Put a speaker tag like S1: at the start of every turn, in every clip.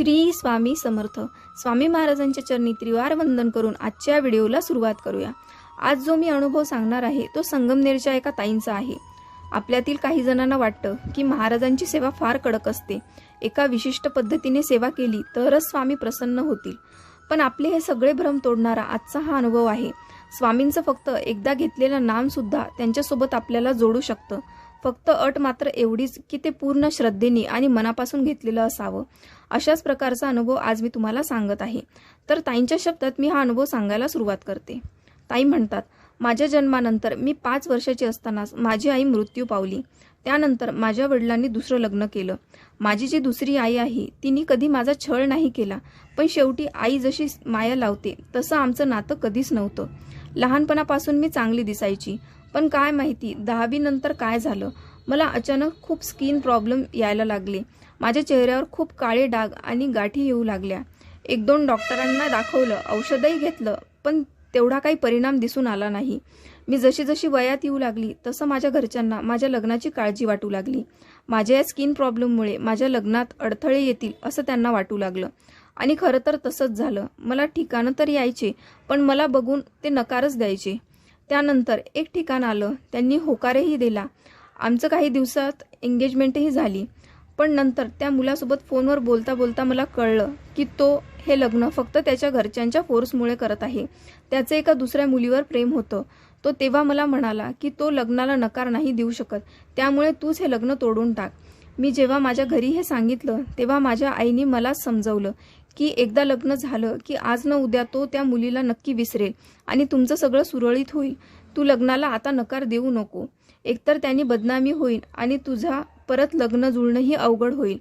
S1: श्री स्वामी समर्थ. स्वामी महाराजांच्या चरणी त्रिवार वंदन करून आजच्या व्हिडिओला सुरुवात करूया. आज जो मी अनुभव सांगणार आहे तो संगमनेरच्या एका ताईंचा आहे. आपल्यातील काही जणांना वाटतं की महाराजांची सेवा फार कडक असते. एका विशिष्ट पद्धतीने सेवा केली तरच स्वामी प्रसन्न होतील. पण आपले हे सगळे भ्रम तोडणारा आजचा हा अनुभव आहे. स्वामींचं फक्त एकदा घेतलेलं नामसुद्धा त्यांच्यासोबत आपल्याला जोडू शकतं. फक्त अट मात्र एवढीच की ते पूर्ण श्रद्धेने आणि मनापासून घेतलेलं असावं. अशाच प्रकारचा अनुभव आज मी तुम्हाला सांगत आहे. तर ताईंच्या शब्दात मी हा अनुभव सांगायला सुरुवात करते. ताई म्हणतात माझ्या जन्मानंतर मी पाच वर्षाची असतानाच माझी आई मृत्यू पावली. त्यानंतर माझ्या वडिलांनी दुसरं लग्न केलं. माझी जी दुसरी आई आहे तिने कधी माझा छळ नाही केला पण शेवटी आई जशी माया लावते तसं आमचं नातं कधीच नव्हतं. लहानपणापासून मी चांगली दिसायची. पण काय माहिती दहावी नंतर काय झालं? मला अचानक खूप स्किन प्रॉब्लेम यायला लागले. माझ्या चेहऱ्यावर खूप काळे डाग आणि गाठी येऊ लागल्या. एक दोन डॉक्टरांना दाखवलं औषधही घेतलं पण तेवढा काही परिणाम दिसून आला नाही. मी जशी जशी वयात येऊ लागली तसं माझ्या घरच्यांना माझ्या लग्नाची काळजी वाटू लागली. माझ्या या स्किन प्रॉब्लेममुळे माझ्या लग्नात अडथळे येतील असं त्यांना वाटू लागलं. आणि खरं तर तसंच झालं. मला ठिकाणं तर यायचे पण मला बघून ते नकारच द्यायचे. त्यानंतर एक ठिकाण आलं त्यांनी होकारही दिला. आमचं काही दिवसात एंगेजमेंटही झाली. पण नंतर त्या मुलासोबत फोनवर बोलता बोलता मला कळलं की तो हे लग्न फक्त त्याच्या घरच्यांच्या फोर्समुळे करत आहे. त्याचं एका दुसऱ्या मुलीवर प्रेम होतं. तो तेव्हा मला म्हणाला की तो लग्नाला नकार नाही देऊ शकत. त्यामुळे तूच हे लग्न तोडून टाक. मी जेव्हा माझ्या घरी हे सांगितलं तेव्हा माझ्या आईने मला समजवलं की एकदा लग्न झालं की आज न उद्या तो त्या मुलीला नक्की विसरेल आणि तुमचं सगळं सुरळीत होईल. तू लग्नाला आता नकार देऊ नको. एकतर त्यांनी बदनामी होईल आणि तुझा परत लग्न जुळणंही अवघड होईल.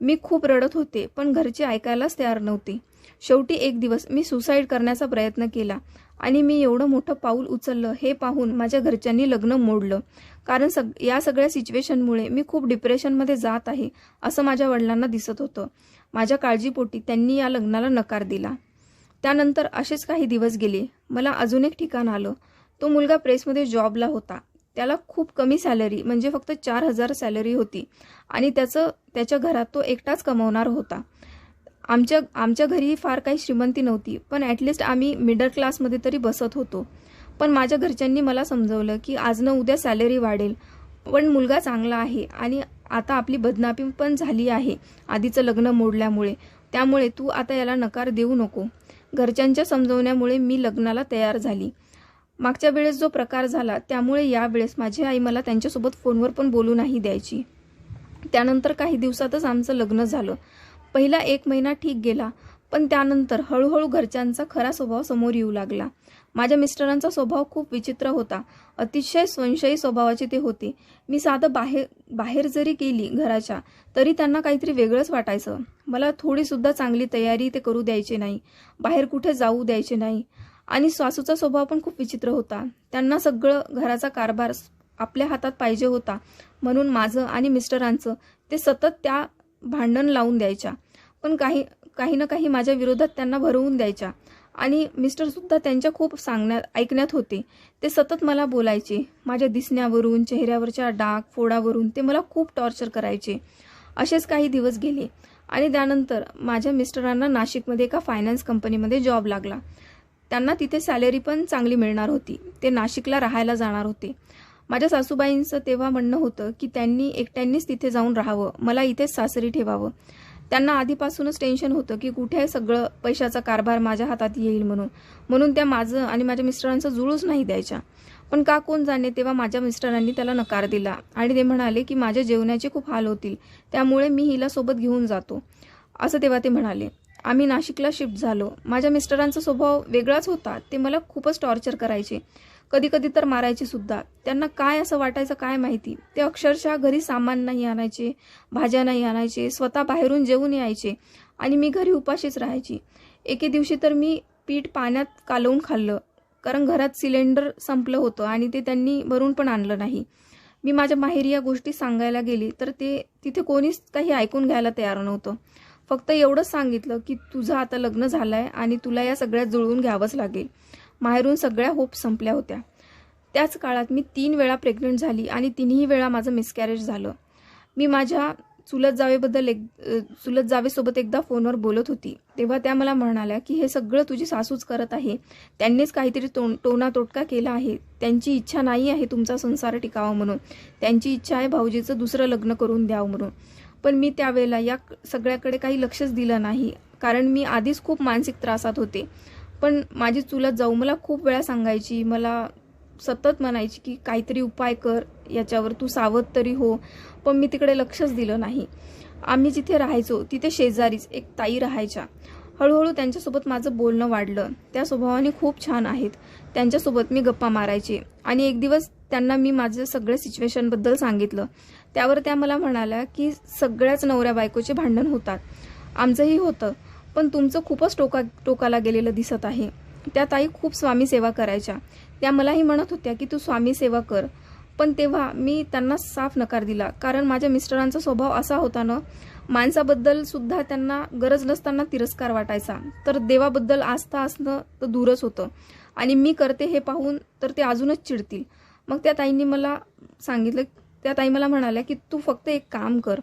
S1: मी खूप रडत होते पण घरचे ऐकायलाच तयार नव्हते. शेवटी एक दिवस मी सुसाईड करण्याचा प्रयत्न केला आणि मी एवढं मोठं पाऊल उचललं हे पाहून माझ्या घरच्यांनी लग्न मोडलं. कारण सग या सगळ्या सिच्युएशनमुळे मी खूप डिप्रेशनमध्ये जात आहे असं माझ्या वडिलांना दिसत होतं. माझ्या काळजीपोटी त्यांनी या लग्नाला नकार दिला. त्यानंतर असेच काही दिवस गेले. मला अजून एक ठिकाण आलं. तो मुलगा प्रेसमध्ये जॉबला होता. त्याला खूप कमी सॅलरी म्हणजे फक्त चार हजार सॅलरी होती आणि त्याचं त्याच्या घरात तो एकटाच कमवणार होता. आमच्या आमच्या घरीही फार काही श्रीमंती नव्हती पण ॲटलिस्ट आम्ही मिडल क्लासमध्ये तरी बसत होतो. पण माझ्या घरच्यांनी मला समजवलं की आज न उद्या सॅलरी वाढेल पण मुलगा चांगला आहे आणि आता आपली बदनामी पण झाली आहे आधीचं लग्न मोडल्यामुळे. त्यामुळे तू आता याला नकार देऊ नको. घरच्यांच्या समजवण्यामुळे मी लग्नाला तयार झाली. मागच्या वेळेस जो प्रकार झाला त्यामुळे यावेळेस माझी आई मला त्यांच्यासोबत फोनवर पण बोलू नाही द्यायची. त्यानंतर काही दिवसातच आमचं लग्न झालं. पहिला एक महिना ठीक गेला पण त्यानंतर हळूहळू घरच्यांचा खरा स्वभाव समोर येऊ लागला. माझ्या मिस्टरांचा स्वभाव खूप विचित्र होता. अतिशय संशयी स्वभावाचे ते होते. मी साधं बाहेर बाहेर जरी गेली घराच्या तरी त्यांना काहीतरी वेगळंच वाटायचं. मला थोडीसुद्धा चांगली तयारी ते करू द्यायचे नाही. बाहेर कुठे जाऊ द्यायचे नाही. आणि सासूचा स्वभाव पण खूप विचित्र होता. त्यांना सगळं घराचा कारभार आपल्या हातात पाहिजे होता. म्हणून माझं आणि मिस्टरांचं ते सतत त्या भांडण लावून द्यायच्या. पण काही काही ना काही माझ्या विरोधात त्यांना भरवून द्यायच्या. आणि मिस्टरसुद्धा त्यांच्या खूप सांगण्यात ऐकण्यात होते. ते सतत मला बोलायचे. माझ्या दिसण्यावरून चेहऱ्यावरच्या डाग फोडावरून ते मला खूप टॉर्चर करायचे. असेच काही दिवस गेले. आणि त्यानंतर माझ्या मिस्टरांना नाशिकमध्ये एका फायनान्स कंपनीमध्ये जॉब लागला. त्यांना तिथे सॅलरी पण चांगली मिळणार होती. ते नाशिकला राहायला जाणार होते. माझ्या सासूबाईंचं तेव्हा म्हणणं होतं की त्यांनी एकट्यांनीच तिथे जाऊन राहावं. मला इथेच सासरी ठेवावं. त्यांना आधीपासूनच टेन्शन होतं की कुठे सगळं पैशाचा कारभार माझ्या हातात येईल म्हणून. म्हणून त्या माझं आणि माझ्या मिस्टरांचं जुळूच नाही द्यायच्या. पण का कोण जाणे तेव्हा माझ्या मिस्टरांनी त्याला नकार दिला. आणि ते म्हणाले की माझ्या जेवणाचे खूप हाल होतील. त्यामुळे मी हिला सोबत घेऊन जातो. असं तेव्हा ते म्हणाले. आम्ही नाशिकला शिफ्ट झालो. माझ्या मिस्टरांचा स्वभाव वेगळाच होता. ते मला खूपच टॉर्चर करायचे. कधी कधी तर मारायचे सुद्धा. त्यांना काय असं वाटायचं काय माहिती? ते अक्षरशः घरी सामान नाही आणायचे भाज्या नाही आणायचे स्वतः बाहेरून जेवून यायचे आणि मी घरी उपाशीच राहायची. एके दिवशी तर मी पीठ पाण्यात कालवून खाल्लं. कारण घरात सिलेंडर संपलं होतं आणि ते त्यांनी भरून पण आणलं नाही. मी माझ्या माहेरी या गोष्टी सांगायला गेली तर ते तिथे कोणीच काही ऐकून घ्यायला तयार नव्हतं. फक्त एवढंच सांगितलं की तुझं आता लग्न झालं आहे आणि तुला या सगळ्यात जुळवून घ्यावंच लागेल. माहेरून सगळ्या होप संपल्या होत्या. त्याच काळात मी तीन वेळा प्रेग्नंट झाली आणि तिन्ही वेळा माझं मिसकॅरेज झालं. मी माझ्या चुलत जावेबद्दल एक चुलत जावेसोबत एकदा फोनवर बोलत होती. तेव्हा त्या मला म्हणाल्या की हे सगळं तुझी सासूच करत आहे. त्यांनीच काहीतरी तोंड टोना तोटका केला आहे. त्यांची इच्छा नाही आहे तुमचा संसार टिकावा म्हणून. त्यांची इच्छा आहे भाऊजीचं दुसरं लग्न करून द्यावं म्हणून. पण मी त्यावेळेला या सगळ्याकडे काही लक्षच दिलं नाही. कारण मी आधीच खूप मानसिक त्रासात होते. पण माझी चुलत जाऊ मला खूप वेळा सांगायची मला सतत म्हणायची की काहीतरी उपाय कर याच्यावर तू सावध तरी हो. पण मी तिकडे लक्षच दिलं नाही. आम्ही जिथे राहायचो तिथे शेजारीच एक ताई राहायच्या. हळूहळू त्यांच्यासोबत माझं बोलणं वाढलं. त्या स्वभावाने खूप छान आहेत. त्यांच्यासोबत मी गप्पा मारायचे. आणि एक दिवस त्यांना मी माझं सगळं सिच्युएशनबद्दल सांगितलं. त्यावर त्या मला म्हणाल्या की सगळ्याच नवऱ्या बायकोचे भांडण होतात. आमचंही होतं. पण तुमचं खूपच टोका टोकाला गेलेलं दिसत आहे. त्या ताई खूप स्वामी सेवा करायच्या. त्या मलाही म्हणत होत्या की तू स्वामी सेवा कर. पण तेव्हा मी त्यांना साफ नकार दिला. कारण माझ्या मिस्टरांचा स्वभाव असा होता ना माणसाबद्दल सुद्धा त्यांना गरज नसताना तिरस्कार वाटायचा. तर देवाबद्दल आस्था असणं तर दूरच होतं. आणि मी करते हे पाहून तर ते अजूनच चिडतील. मग त्या ताईंनी मला सांगितलं त्या ताई मला म्हणाल्या की तू फक्त एक काम कर.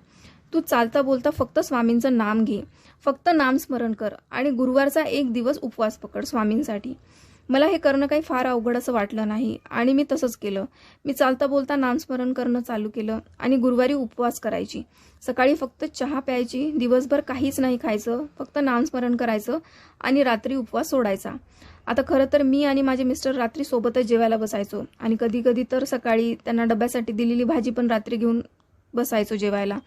S1: तू चालता बोलता फक्त स्वामींचं नाम घे. फक्त नामस्मरण कर आणि गुरुवारचा एक दिवस उपवास पकड स्वामींसाठी. मला हे करणं काही फार अवघड असं वाटलं नाही आणि मी तसंच केलं. मी चालता बोलता नामस्मरण करणं चालू केलं आणि गुरुवारी उपवास करायची. सकाळी फक्त चहा प्यायची दिवसभर काहीच नाही खायचं फक्त नामस्मरण करायचं आणि रात्री उपवास सोडायचा. आता खरं तर मी आणि माझे मिस्टर रात्री सोबतच जेवायला बसायचो आणि कधी कधी तर सकाळी त्यांना डब्यासाठी दिलेली भाजी पण रात्री घेऊन बसायचो जेवायला.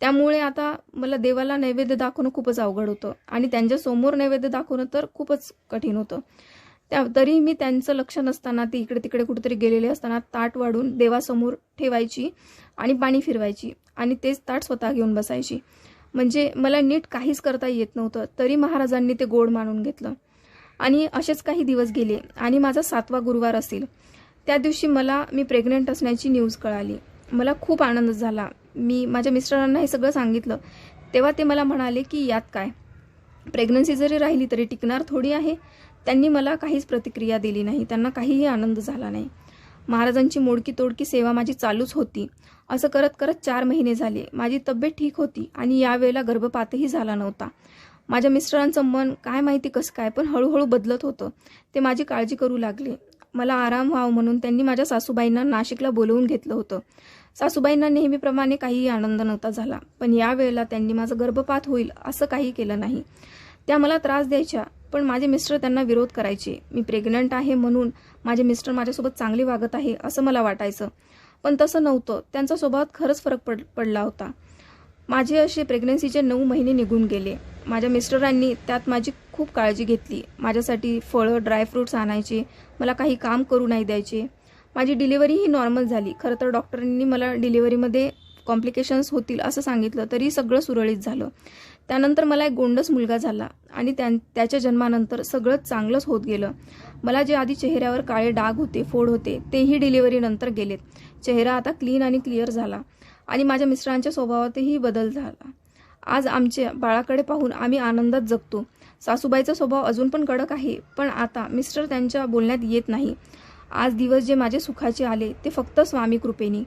S1: त्यामुळे आता मला देवाला नैवेद्य दाखवणं खूपच अवघड होतं. आणि त्यांच्यासमोर नैवेद्य दाखवणं तर खूपच कठीण होतं. त्या तरी मी त्यांचं लक्ष नसताना ती इकडे तिकडे कुठेतरी गेलेले असताना ताट वाढून देवासमोर ठेवायची आणि पाणी फिरवायची आणि तेच ताट स्वतः घेऊन बसायची. म्हणजे मला नीट काहीच करता येत नव्हतं तरी महाराजांनी ते गोड मानून घेतलं. आणि असेच काही दिवस गेले आणि माझा सातवा गुरुवार असेल. त्या दिवशी मला मी प्रेग्नेंट असण्याची न्यूज कळाली. मला खूप आनंद झाला. मी माझ्या मिस्टरांना हे सगळं सांगितलं. तेव्हा ते मला म्हणाले की यात काय? प्रेग्नन्सी जरी राहिली तरी टिकणार थोडी आहे. त्यांनी मला काहीच प्रतिक्रिया दिली नाही. त्यांना काहीही आनंद झाला नाही. महाराजांची मोडकी तोडकी सेवा माझी चालूच होती. असं करत करत चार महिने झाले. माझी तब्येत ठीक होती आणि यावेळेला गर्भपातही झाला नव्हता. माझ्या मिस्टरांचं मन काय माहिती कसं काय पण हळूहळू बदलत होतं. ते माझी काळजी करू लागले. मला आराम व्हावं म्हणून त्यांनी माझ्या सासूबाईंना नाशिकला बोलवून घेतलं होतं. सासूबाईंना नेहमीप्रमाणे काहीही आनंद नव्हता झाला पण यावेळेला त्यांनी माझं गर्भपात होईल असं काही केलं नाही. त्या मला त्रास द्यायच्या पण माझे मिस्टर त्यांना विरोध करायचे. मी प्रेग्नंट आहे म्हणून माझे मिस्टर माझ्यासोबत चांगले वागत आहे असं मला वाटायचं. पण तसं नव्हतं. त्यांचा स्वभावात खरंच फरक पड पडला होता. माझे असे प्रेग्नन्सीचे नऊ महिने निघून गेले. माझ्या मिस्टरांनी त्यात माझी खूप काळजी घेतली. माझ्यासाठी फळं ड्रायफ्रूट्स आणायचे. मला काही काम करू नाही द्यायचे. माझी डिलिव्हरी ही नॉर्मल झाली. खरं तर डॉक्टरांनी मला डिलिव्हरीमध्ये कॉम्प्लिकेशन्स होतील असं सांगितलं तरी सगळं सुरळीत झालं. त्यानंतर मला एक गोंडस मुलगा झाला आणि त्या त्याच्या जन्मानंतर सगळं चांगलंच होत गेलं. मला जे आधी चेहऱ्यावर काळे डाग होते फोड होते तेही डिलिव्हरीनंतर गेलेत. चेहरा आता क्लीन आणि क्लिअर झाला आणि माझ्या मिस्टरांच्या स्वभावातही बदल झाला. आज आमच्या बाळाकडे पाहून आम्ही आनंदात जगतो. सासूबाईचा स्वभाव अजून पण कडक आहे पण आता मिस्टर त्यांच्या बोलण्यात येत नाही. आज दिवस जे माझे सुखाचे आले ते फक्त स्वामी कृपेनी.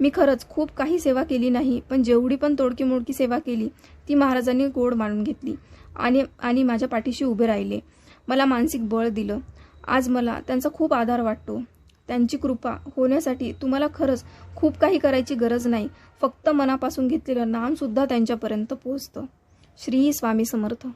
S1: मी खरंच खूप काही सेवा केली नाही पण जेवढी पण तोडकी मोडकी सेवा केली ती महाराजांनी गोड मानून घेतली आणि आणि माझ्या पाठीशी उभे राहिले. मला मानसिक बळ दिलं. आज मला त्यांचा खूप आधार वाटतो. त्यांची कृपा होण्यासाठी तुम्हाला खरंच खूप काही करायची गरज नाही. फक्त मनापासून घेतलेलं नामसुद्धा त्यांच्यापर्यंत पोहोचतं. श्री स्वामी समर्थ.